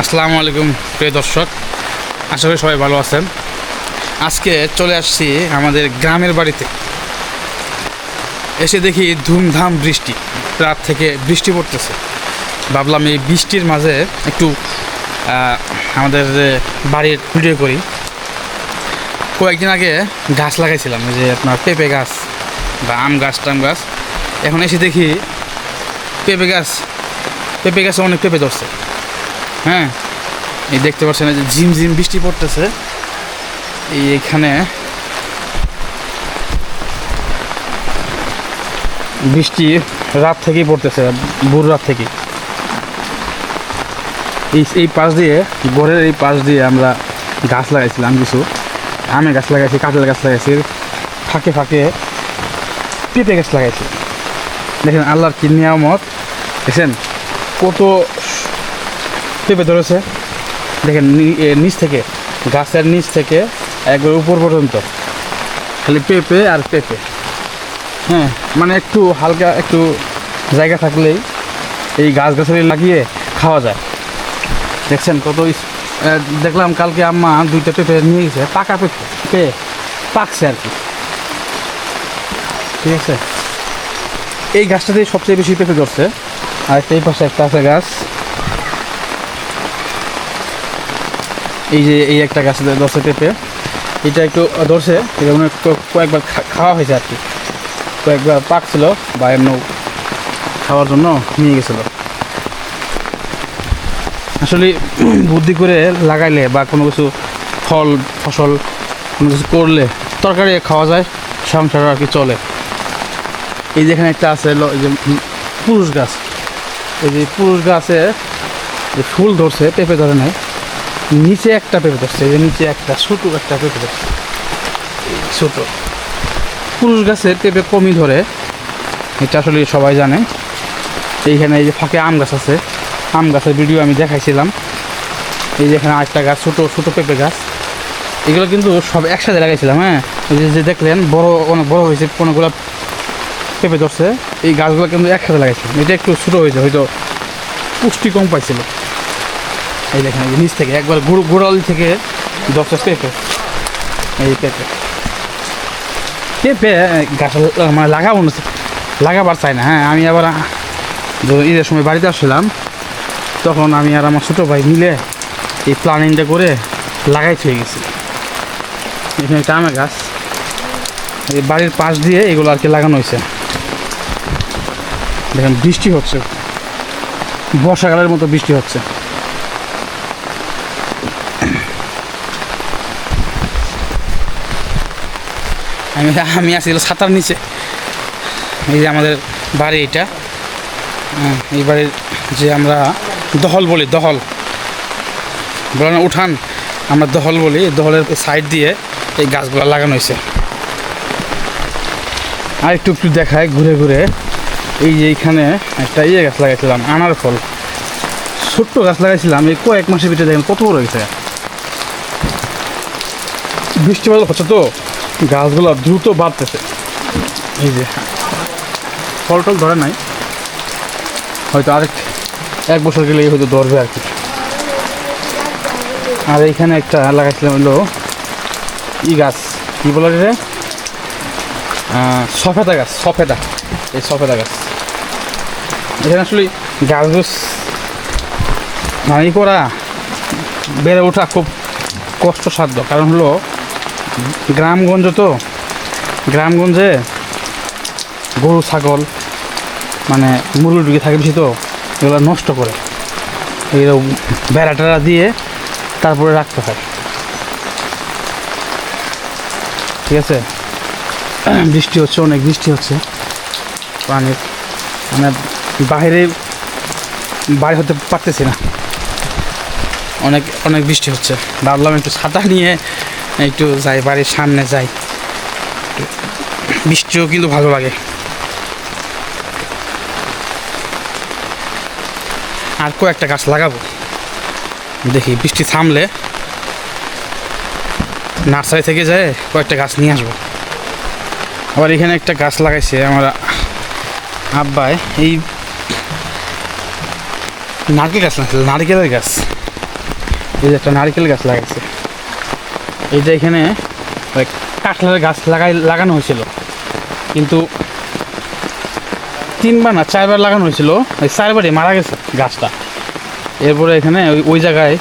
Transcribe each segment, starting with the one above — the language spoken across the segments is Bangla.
আসসালামু আলাইকুম, প্রিয় দর্শক। আশা করি সবাই ভালো আছেন। আজকে চলে আসছি আমাদের গ্রামের বাড়িতে। এসে দেখি ধুমধাম বৃষ্টি। রাত থেকে বৃষ্টি পড়তেছে। ভাবলাম এই বৃষ্টির মাঝে একটু আমাদের বাড়ির ভিডিও করি। কয়েকদিন আগে গাছ লাগাইছিলাম যে আপনার পেঁপে গাছ বা আম গাছ, টাম গাছ। এখন এসে দেখি পেঁপে গাছ, পেঁপে গাছে অনেক পেঁপে ধরছে। হ্যাঁ এই দেখতে পাচ্ছেন যে ঝিম ঝিম বৃষ্টি পড়তেছে। এই এখানে বৃষ্টি রাত থেকেই পড়তেছে, ভোর রাত থেকে এই এই পাশ দিয়ে, ঘরের এই পাশ দিয়ে আমরা গাছ লাগাইছিলাম কিছু। আমের গাছ লাগাইছি কাঁঠাল গাছ লাগাইছি, ফাঁকে ফাঁকে পেঁপে গাছ লাগাইছি। দেখেন আল্লাহর কি নিয়ামত দেখছেন কত পেঁপে ধরেছে। দেখেন নিচ থেকে, গাছের নিচ থেকে, একবার উপর পর্যন্ত। খালি পেঁপে আর পেঁপে। হ্যাঁ মানে একটু হালকা, একটু জায়গা থাকলেই এই গাছ গাছালি লাগিয়ে খাওয়া যায়। দেখছেন কত দেখলাম কালকে আম্মা দুইটা পেঁপে নিয়ে গেছে, পাকা পেঁপে পেয়ে পাকছে আর কি। ঠিক আছে? এই গাছটাতেই সবচেয়ে বেশি পেঁপে ধরছে। আর এই পাশে একটা আছে গাছ। এই যে এই একটা গাছ ধরছে পেঁপে, এটা একটু ধরছে হয় কয়েকবার খাওয়া হয়েছে আর কি। কয়েকবার পাকছিল বা এমন খাওয়ার জন্য নিয়ে গেছিল। আসলে বুদ্ধি করে লাগাইলে বা কোনো কিছু ফল, ফসল, কোনো কিছু করলে তরকারি খাওয়া যায়, সংসার আর কি চলে। এই যেখানে একটা আছে এই যে পুরুষ গাছ। এই যে পুরুষ গাছে যে ফুল ধরছে, পেঁপে ধরে নাই। নিচে একটা পেঁপে ধরছে, এই যে নিচে একটা, ছোটো একটা পেঁপে ধরছে। ছোটো। পুরুষ গাছে পেঁপে কমই ধরে, এটা আসলে সবাই জানে। এইখানে এই যে ফাঁকে আম গাছ আছে, আম গাছের ভিডিও আমি দেখাইছিলাম। এই যে এখানে আরেকটা গাছ, ছোটো ছোটো পেঁপে গাছ। এগুলো কিন্তু সব একসাথে লাগাইছিলাম হ্যাঁ? এই যে- দেখলেন, বড়, অনেক বড় হয়েছে কোনোগুলো পেঁপে ধরছে। এই গাছগুলো কিন্তু একসাথে লাগাইছে এটা একটু ছোটো হয়েছে, হয়তো পুষ্টি কম পাইছিল। এই দেখেন নিচ থেকে, একবার গুড়, গোড়ালি থেকে দশটা পেঁপে। এই পেঁপে। পেঁপে গাছ মানে লাগাবো না, লাগাবার চাই না হ্যাঁ আমি আবার ঈদের সময় বাড়িতে আসছিলাম, তখন আমি আর আমার ছোটো ভাই মিলে এই প্ল্যানিংটা করে লাগাই হয়ে গেছি। এখানে একটা আমের গাছ। এই বাড়ির পাশ দিয়ে এগুলো আর কি লাগানো হয়েছে। দেখেন, বৃষ্টি হচ্ছে। বর্ষাকালের মতো বৃষ্টি হচ্ছে। আমি আমি আছি হলো ছাতার নিচে। এই যে আমাদের বাড়ি এটা। এই বাড়ির যে আমরা দহল বলি, দহল। বলে না, উঠান। আমরা দহল বলি দহলের সাইড দিয়ে এই গাছগুলো লাগানো হয়েছে। আর একটু একটু দেখায়, ঘুরে ঘুরে। এই যে এইখানে একটা ইয়ে গাছ লাগাইছিলাম, আনার ফল। ছোট্ট গাছ লাগাইছিলাম, এই কয়েক মাসের ভিতরে দেখেন কত বড় হয়েছে। বৃষ্টি হচ্ছে তো? গাছগুলো দ্রুত বাড়তেছে। এই যে, ফল টল ধরে নাই। হয়তো আরেক এক বছর গেলেই হয়তো ধরবে আর কি। আর এইখানে একটা লাগাইছিলাম হলো ই গাছ, কি বলে রে সফেদা গাছ, সফেদা। এই সফেদা গাছ। এখানে আসলে গাছ গাছ মানে করা, বেড়ে ওঠা খুব কষ্টসাধ্য। কারণ হলো গ্রামগঞ্জ তো? গ্রামগঞ্জে গরু, ছাগল মানে মুরগি থাকে বেশি তো, এগুলো নষ্ট করে। এগুলো বেড়া টেড়া দিয়ে তারপরে রাখতে হয়। ঠিক আছে? বৃষ্টি হচ্ছে, অনেক বৃষ্টি হচ্ছে। পানির মানে বাইরে বাইরে হতে পারতেছি না। অনেক অনেক বৃষ্টি হচ্ছে। ভাবলাম একটু ছাতা নিয়ে একটু যাই, বাড়ির সামনে যাই। বৃষ্টিও কিন্তু ভালো লাগে। আর কয়েকটা গাছ লাগাবো। দেখি, বৃষ্টি থামলে নার্সারি থেকে যায় কয়েকটা গাছ নিয়ে আসব। আবার এখানে একটা গাছ লাগাইছে আমার আব্বাই। এই নারকেল গাছ না, নারকেলের গাছ। এই যে একটা নারকেল গাছ লাগাইছে। এই যে এখানে কাঁঠালের গাছ লাগাই, লাগানো হয়েছিল। কিন্তু তিনবার না, চারবার লাগানো হয়েছিল। ওই চারবারই মারা গেছে গাছটা। এরপরে এখানে ওই ওই জায়গায়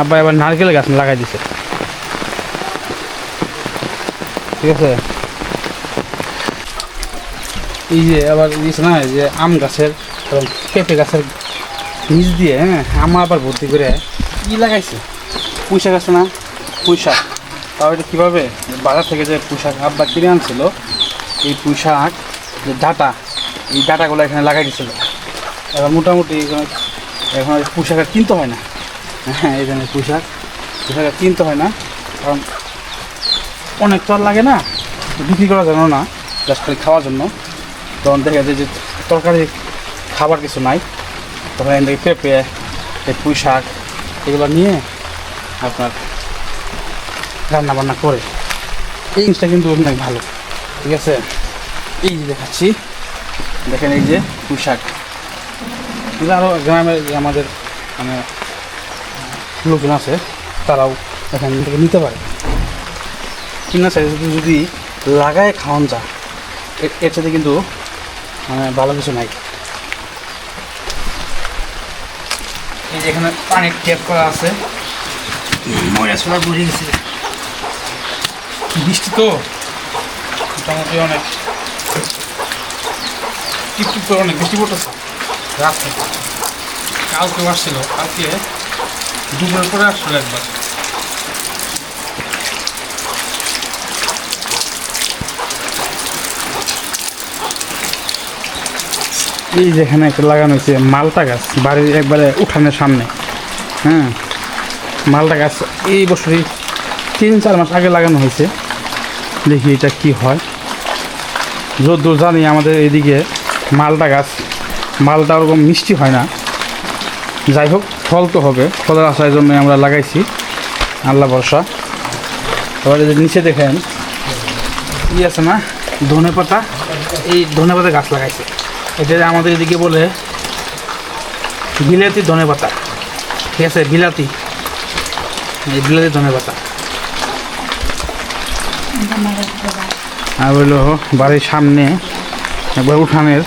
আব্বা এবার নারকেল গাছ লাগাই দিছে। ঠিক আছে? এই যে আবার দিয়েছে না যে আম গাছের, এবং পেঁপে গাছের নিচ দিয়ে হ্যাঁ আমা আবার ভর্তি করে কি লাগাইছে? পুঁইশাক গাছ না? পুঁইশাক। তাও এটা কীভাবে? বাজার থেকে যে পুঁইশাক আব্বা কিনে আনছিল, এই পুঁইশাক, যে ডাটা, এই ডাটাগুলো এখানে লাগাই দিছিল। এবার মোটামুটি এখন- এখন আর কিনতে হয় না। হ্যাঁ এই জন্য পুঁইশাক। পুঁইশাক আর কিনতে হয় না, কারণ অনেক তো আর লাগে না, বিক্রি করার জন্য না, জাস্ট খালি খাওয়ার জন্য। তখন দেখা যায় যে তরকারি খাবার কিছু নাই। তখন এখান থেকে পেঁপে, এই পুঁই শাক এগুলো নিয়ে আপনার রান্না বান্না করে। এই জিনিসটা কিন্তু অনেক ভালো। ঠিক আছে? এই যে দেখাচ্ছি। দেখেন এই যে পুঁই শাক এগুলো আরও গ্রামের যে আমাদের মানে লোকজন আছে, তারাও এখান থেকে নিতে পারে। কিনা চাই যদি লাগায় খাওয়ান যা এর সাথে কিন্তু মানে ভালো কিছু নাই। এই যে এখানে পানির ট্যাপ করা আছে। ময়লা ছোলা বুঝে গেছে। বৃষ্টি তো? মোটামুটি অনেক। টিপ টিপ করে অনেক বৃষ্টি পড়তেছে। থেকে কালকে আসছিল, কালকে দুপুরের পরে আসছিল একবার। এই যেখানে একটা লাগানো হয়েছে মালটা গাছ, বাড়ির একবারে উঠানের সামনে। হ্যাঁ মালটা গাছ এই বছরই তিন চার মাস আগে লাগানো হয়েছে। দেখি এটা কি হয়। যদ্দূর জানি আমাদের এদিকে মালটা গাছ, মালটা ওরকম মিষ্টি হয় না। যাই হোক, ফল তো হবে, ফলের আশার জন্য আমরা লাগাইছি, আল্লাহ ভরসা। এবার নিচে দেখেন, ই আছে না, ধনে পাতা, এই ধনে পাতা গাছ লাগাইছে। এটা আমাদের এদিকে বলে বিলাতি ধনে পাতা। ঠিক আছে, বিলাতি। এই বিলাতি ধনে পাতা। আর হলো বাড়ির সামনে একবার উঠানের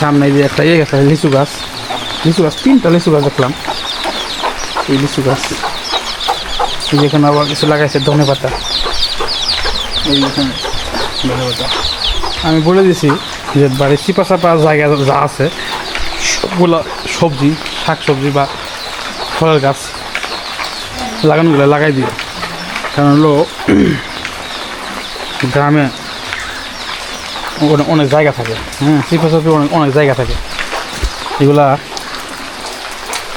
সামনে যে একটা ইয়ে গাছ, লিচু গাছ। লিচু গাছ, তিনটা লিচু গাছ দেখলাম। এই লিচু গাছ। যেখানে আবার কিছু লাগাইছে ধনে পাতা। ধনে পাতা। আমি বলে দিছি যে বাড়ির চিপা চাপা জায়গা যা আছে, সবগুলো সবজি শাক সবজি বা ফলের গাছ লাগানোগুলো লাগাই দিও। কারণ হলো গ্রামে অনেক- জায়গা থাকে। হ্যাঁ চাপি অনেক অনেক জায়গা থাকে। এগুলা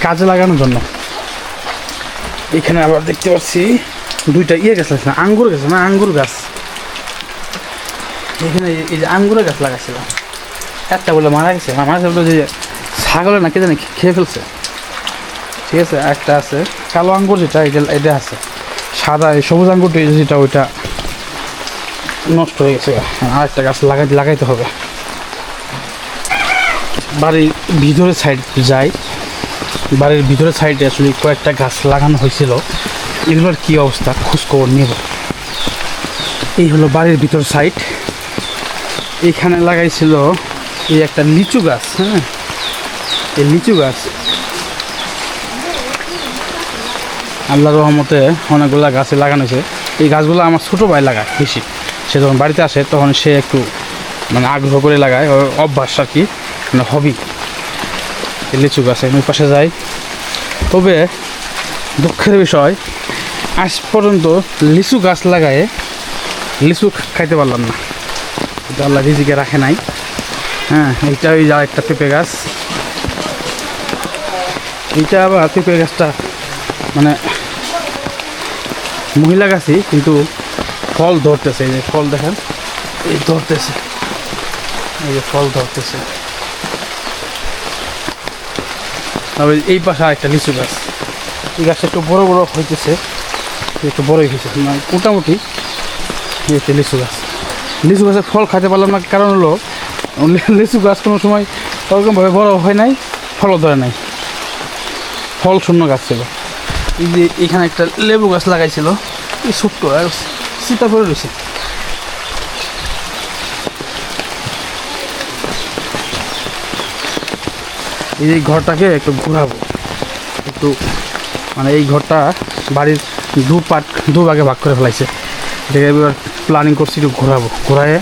কাজে লাগানোর জন্য। এখানে আবার দেখতে পাচ্ছি দুইটা ইয়ে গাছ আছে আঙ্গুর গাছ না, আঙ্গুর গাছ। এখানে এই- যে আঙ্গুরের গাছ লাগাইছিলাম। একটা বলে মারা গেছে। মারা গেছে বলে যে ছাগলে না কে জানি খেয়ে ফেলছে। ঠিক আছে, একটা আছে। কালো আঙ্গুর যেটা এটা আছে। সাদা এই সবুজ আঙ্গুরটা, যেটা ওইটা নষ্ট হয়ে গেছে। আর একটা গাছ লাগাই লাগাইতে হবে। বাড়ির ভিতরের সাইড যাই। বাড়ির ভিতরের সাইডে আসলে কয়েকটা গাছ লাগানো হয়েছিল। এগুলোর কী অবস্থা? খোঁজখবর নেব। এই হলো বাড়ির ভিতর সাইড এখানে লাগাইছিল এই একটা লিচু গাছ হ্যাঁ? এই লিচু গাছ। আল্লাহ রহমতে অনেকগুলো গাছে লাগানো হয়েছে। এই গাছগুলো আমার ছোটো ভাই লাগায়, বেশি। সে যখন বাড়িতে আসে, তখন সে একটু মানে আগ্রহ করে লাগায় অভ্যাস আর কি মানে হবি লিচু গাছ, আমি পাশে যাই। তবে দুঃখের বিষয়, আজ পর্যন্ত লিচু গাছ লাগায়ে লিচু খাইতে পারলাম না। আল্লাহ রিজিকে রাখে নাই। হ্যাঁ এইটা ওই যা একটা পেঁপে গাছ। এইটা আবার পেঁপে গাছটা মানে মহিলা গাছই, কিন্তু ফল ধরতেছে এই যে ফল দেখেন। এই ধরতেছে। এই যে ফল ধরতেছে। তবে এই পাশে একটা লিচু গাছ। এই গাছটা একটু বড় বড় হইতেছে একটু বড়ই হয়েছে মানে মোটামুটি এই লিচু গাছ। লিচু গাছের ফল খাইতে পারলাম না কারণ হলো লিচু গাছ কোনো সময় ওরকমভাবে বড় হয় নাই ফলও ধরে নাই। ফল শূন্য গাছ ছিল। এই যে এখানে একটা লেবু গাছ লাগাইছিল এই ছোট্ট আর সীতাফল রয়েছে। এই ঘরটাকে একটু ঘোরাবো। একটু মানে এই ঘরটা বাড়ির দু পার্ট দু ভাগে ভাগ করে ফেলাইছে। এটাকে এবার প্ল্যানিং করছি একটু ঘোরাবো। ঘোরায়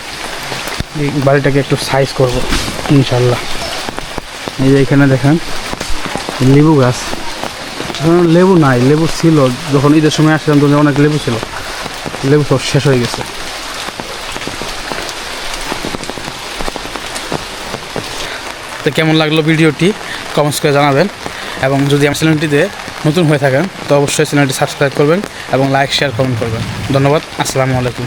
এই বাড়িটাকে একটু সাইজ করব ইনশাল্লাহ এই যে এখানে দেখেন, লেবু গাছ। লেবু নাই, লেবু ছিল। যখন ঈদের সময় আসলাম তখন অনেক লেবু ছিল। লেবু সব শেষ হয়ে গেছে। তো কেমন লাগল ভিডিওটি? কমেন্টস করে জানাবেন। এবং যদি আমার চ্যানেলটিতে নতুন হয়ে থাকেন, তো অবশ্যই চ্যানেলটি সাবস্ক্রাইব করবেন এবং লাইক শেয়ার কমেন্ট করবেন। ধন্যবাদ, আসসালামু আলাইকুম।